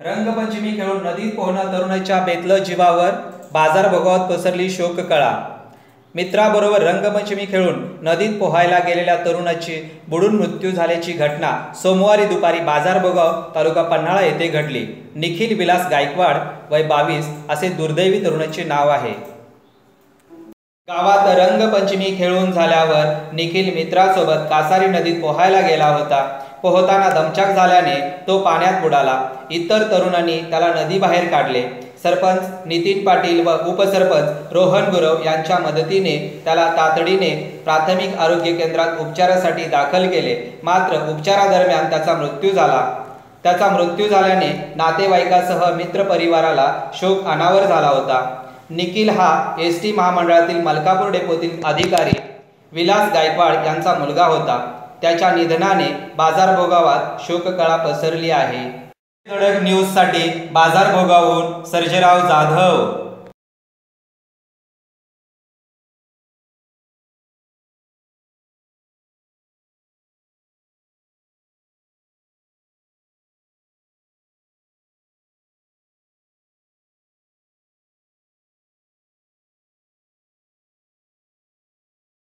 रंगपंचमी खेळून नदीत पोहणं तरुणाच्या बेतलं जीवावर बाजार भोगावत पसरली शोककळा. मित्राबरोबर रंगपंचमी खेळून नदीत पोहायला गेलेल्या तरुणाची बुडून मृत्यू झाल्याची घटना सोमवारी दुपारी बाजार भोगाव तालुका पन्हाळा येथे घडली. निखिल विलास गायकवाड वय बावीस असे दुर्दैवी तरुणाचे नाव आहे. गावात रंगपंचमी खेळून झाल्यावर निखिल मित्रासोबत कासारी नदीत पोहायला गेला होता. पोहताना दमछाक झाल्याने तो पाण्यात बुडाला. इतर तरुणांनी त्याला नदीबाहेर काढले. सरपंच नितीन पाटील व उपसरपंच रोहन गुरव यांच्या मदतीने त्याला तातडीने प्राथमिक आरोग्य केंद्रात उपचारासाठी दाखल केले. मात्र उपचारादरम्यान त्याचा मृत्यू झाला. त्याचा मृत्यू झाल्याने नातेवाईकासह मित्रपरिवाराला शोक अनावर झाला होता. निखिल हा एस टी महामंडळातील मलकापूर डेपोतील अधिकारी विलास गायकवाड यांचा मुलगा होता. त्याच्या निधनाने बाजार भोगावात शोककळा पसरली आहे. न्यूजसाठी बाजार भोगावून सर्जेराव जाधव.